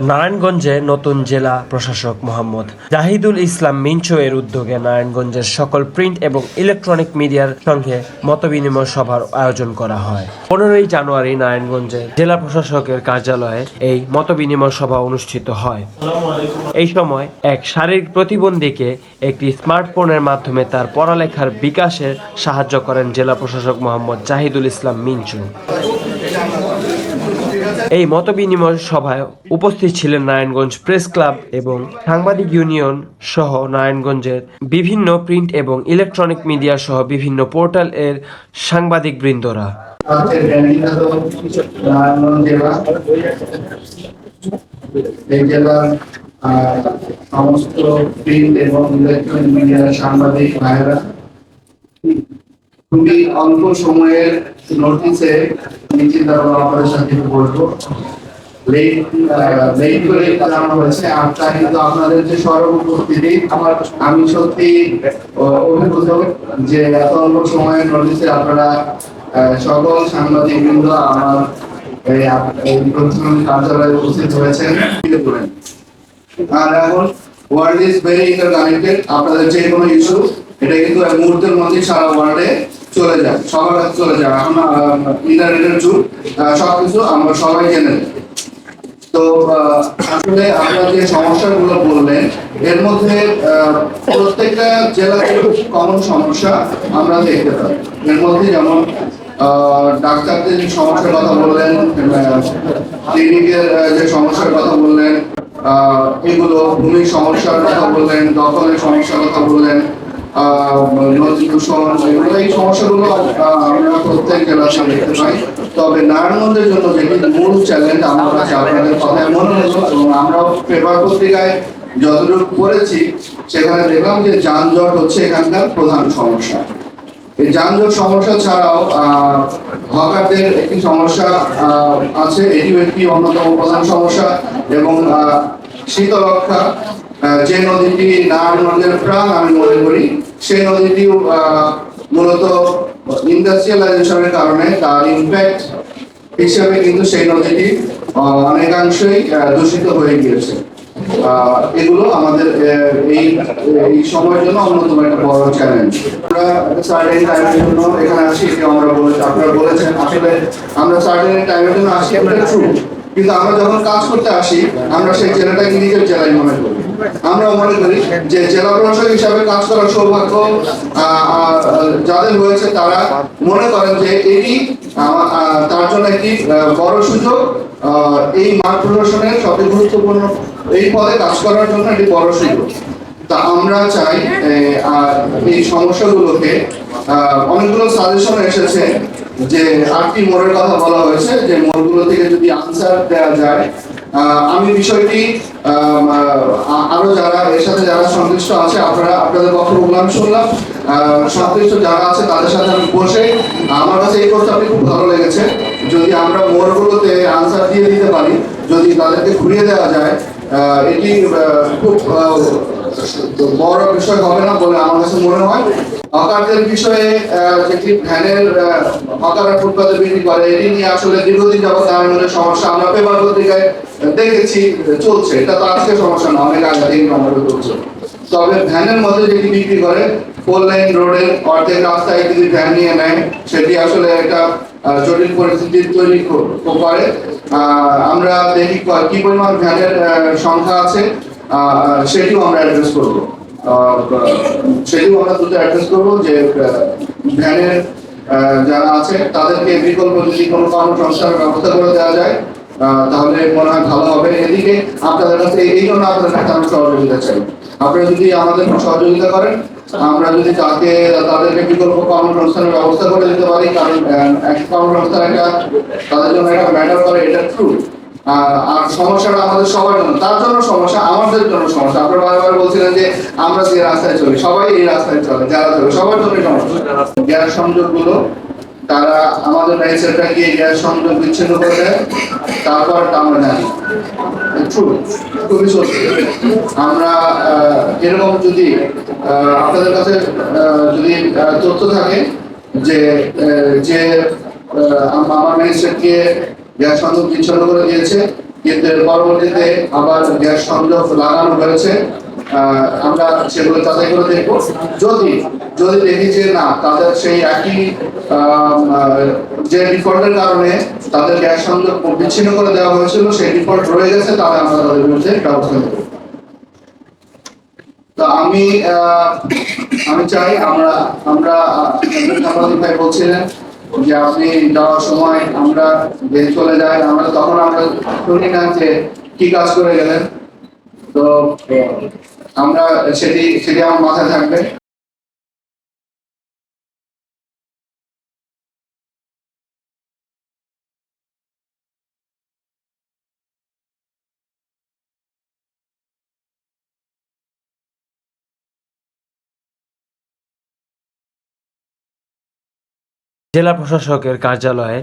নারায়ণগঞ্জে নতুন জেলা প্রশাসক মোহাম্মদ জাহিদুল ইসলাম মিঞ্চো এর উদ্যোগে নারায়ণগঞ্জের সকল প্রিন্ট এবং ইলেকট্রনিক মিডিয়ার সঙ্গে মতবিনিময় সভার আয়োজন করা হয়। পনেরোই জানুয়ারি নারায়ণগঞ্জে জেলা প্রশাসকের কার্যালয়ে এই মতবিনিময় সভা অনুষ্ঠিত হয়। এই সময় এক শারীরিক প্রতিবন্ধীকে একটি স্মার্টফোনের মাধ্যমে তার পড়ালেখার বিকাশে সাহায্য করেন জেলা প্রশাসক মোহাম্মদ জাহিদুল ইসলাম মিঞ্চু এই মতবিনিময় সভায় উপস্থিত ছিলেন নারায়ণগঞ্জ প্রেস ক্লাব এবং সাংবাদিক ইউনিয়ন সহ নারায়ণগঞ্জের বিভিন্ন প্রিন্ট এবং ইলেকট্রনিক মিডিয়া সহ বিভিন্ন পোর্টাল এর সাংবাদিক বৃন্দরা। সমস্ত প্রিন্ট এবং ইলেকট্রনিক মিডিয়ার সাংবাদিক ভাইয়েরা খুবই অল্প সময়ের নোটিসে নিশ্চিত আপনাদের সাথে বলব লেট করে জানানো হয়েছে। আর কিন্তু আপনাদের যে সরব উপস্থিতি আমার, আমি সত্যি অভিভূত যে এত অল্প সময়ের নোটিসে আপনারা সকল সাংবাদিক বৃন্দ আমার কার্যালয়ে হয়েছেন। আর এখন আপনাদের যে কোনো ইস্যু এটা কিন্তু এক মুহূর্তের মধ্যে সারা ওয়ার্ল্ডে চলে যায় সবার চলে যায় এখন ইন্টারনেটের যুগ সবকিছু আমরা সবাই জেনে তো আসলে আপনারা যে সমস্যাগুলো বললেন এর মধ্যে প্রত্যেকটা জেলাতে কমন সমস্যা আমরা দেখতে পাই। এর মধ্যে যেমন ডাক্তারদের সমস্যার কথা বললেন ক্লিনিকের যে সমস্যার কথা বললেন এগুলো ভূমির সমস্যার কথা বললেন দখলের সমস্যার কথা বললেন আহ, দূষণ এগুলো এই সমস্যাগুলো আমরা প্রত্যেক জেলাতে দেখতে পাই। তবে নারায়ণগঞ্জের জন্য যেটি মূল চ্যালেঞ্জ আমার মনে হলো এবং আমরাও পেপার পত্রিকায় যতটুকু পড়েছি সেখানে দেখলাম যে যানজট হচ্ছে এখানকার প্রধান সমস্যা। এই যানজট সমস্যা ছাড়াও আহ, হকারদের একটি সমস্যা আছে এটিও একটি অন্যতম প্রধান সমস্যা এবং শীতলক্ষা যে নদীটি নারায়ণগঞ্জের প্রাণ আমি মনে করি সেই নদীটিও মূলত ইন্ডাস্ট্রিয়ালাইজেশনের কারণে তার ইমপ্যাক্ট হিসেবে কিন্তু সেই নদীটি অনেকাংশেই দূষিত হয়ে গিয়েছে। এগুলো আমাদের এই এই সময়ের জন্য অন্যতম একটা বড় চ্যালেঞ্জ আমরা সার্টেন জন্য এখানে আসি আপনারা বলেছেন, আসলে আমরা সার্টেন টাইমের জন্য আসি কিন্তু আমরা যখন কাজ করতে আসি, আমরা সেই জেলাটাকে নিজের জেলায় মনে করি? আমরা মনে করি যে জেলা প্রশাসক হিসাবে কাজ করার সৌভাগ্য যাদের হয়েছে তারা মনে করেন যে এটি তার জন্য একটি বড় সুযোগ। এই মাঠ প্রশাসনের সবচেয়ে গুরুত্বপূর্ণ এই পদে কাজ করার জন্য একটি বড় সুযোগ। তা আমরা চাই এই সমস্যাগুলোকে অনেকগুলো সাজেশন এসেছে যে আটটি মোড়ের কথা বলা হয়েছে যে মোড়গুলো থেকে যদি আনসার দেওয়া যায় আমি বিষয়টি আরও যারা, এর সাথে যারা সংশ্লিষ্ট আছে, আপনারা, আপনাদের বক্তব্যগুলো আমি শুনলাম। সংশ্লিষ্ট যারা আছে, তাদের সাথে আমি বসে, আমার কাছে এই প্রস্তাবটি খুব ভালো লেগেছে। যদি আমরা মোড়গুলোতে আনসার দিয়ে দিতে পারি, যদি তাদেরকে ঘুরিয়ে দেওয়া যায় এটি খুব আহ, বড় বিষয় হবে না বলে আমার কাছে মনে হয়। হকারদের বিষয়ে যেটি ভ্যানের হকাররা ফুটপাতে বিক্রি করে এটি নিয়ে আসলে দীর্ঘদিন যাবত নারায়ণগঞ্জের সমস্যা আমরা পেপার পত্রিকায় দেখেছি চলছে। এটা তো আজকে সমস্যা না অনেক আগে থেকে আমাদের চলছে। তবে ভ্যানের মধ্যে যেটি বিক্রি করে ফোর লাইন রোডের অর্ধেক রাস্তায় যদি ভ্যান নিয়ে নেয় সেটি আসলে একটা জটিল পরিস্থিতি তৈরি কর- আমরা দেখি কি পরিমাণ ভ্যানের সংখ্যা আছে। সেটিও আমরা অ্যাড্রেস করব। সেটিও আমরা দুটো অ্যাড্রেস করব যে ভ্যানের যারা আছে তাদেরকে বিকল্প যদি কোনো কর্মসংস্থানের ব্যবস্থা করে দেওয়া যায় তাহলে মনে হয় ভালো হবে। এদিকে আপনাদের কাছে এই জন্য আপনাদের কাছে আমি সহযোগিতা চাই। আপনারা যদি আমাদের সহযোগিতা করেন, আমরা যদি তাকে, তাদেরকে বিকল্প কর্মসংস্থানের ব্যবস্থা করে দিতে পারি, কারণ একটা, তাদের জন্য একটা ম্যাটার করে, এটা ট্রু আর সমস্যাটা আমাদের সবার জন্য, তার জন্য সমস্যা, আমাদের জন্য সমস্যা। আপনারা বারবার বলছিলেন যে আমরা যে রাস্তায় চলি, সবাই এই রাস্তায় চলে, যারা চলে, সবার জন্য সমস্যা। গ্যাস সংযোগগুলো, তারা আমাদের রেজিস্টারটা গিয়ে গ্যাস সংযোগ বিচ্ছিন্ন করে দেয়, তারপর আমরা জানি। খুবই সত্যি। আমরা এরকম যদি আপনাদের কাছে যদি তথ্য থাকে যে যে আমার ম্যাজিস্ট্রেটকে গ্যাস সংযোগ বিচ্ছিন্ন করে দিয়েছে। কিন্তু এর পরবর্তীতে আবার গ্যাস সংযোগ লাগানো হয়েছে। আমরা সেগুলো যাচাই করে দেখব। যদি যদি দেখি যে না, তাদের সেই একই যে ডিফল্টের কারণে তাদের গ্যাস সংযোগ বিচ্ছিন্ন করে দেওয়া হয়েছিল, সেই ডিফল্ট রয়ে গেছে, তাহলে আমরা তাদের বিরুদ্ধে ব্যবস্থা নেব। তো আমি আমি চাই আমরা আমরা ভাই বলছিলেন যে আপনি যাওয়ার সময় আমরা যে চলে যাই, আমরা তখন আমরা শুনি না যে কি কাজ করে গেলেন। তো আমরা সেটি সেটি আমার মাথায় থাকবে। জেলা প্রশাসকের কার্যালয়ে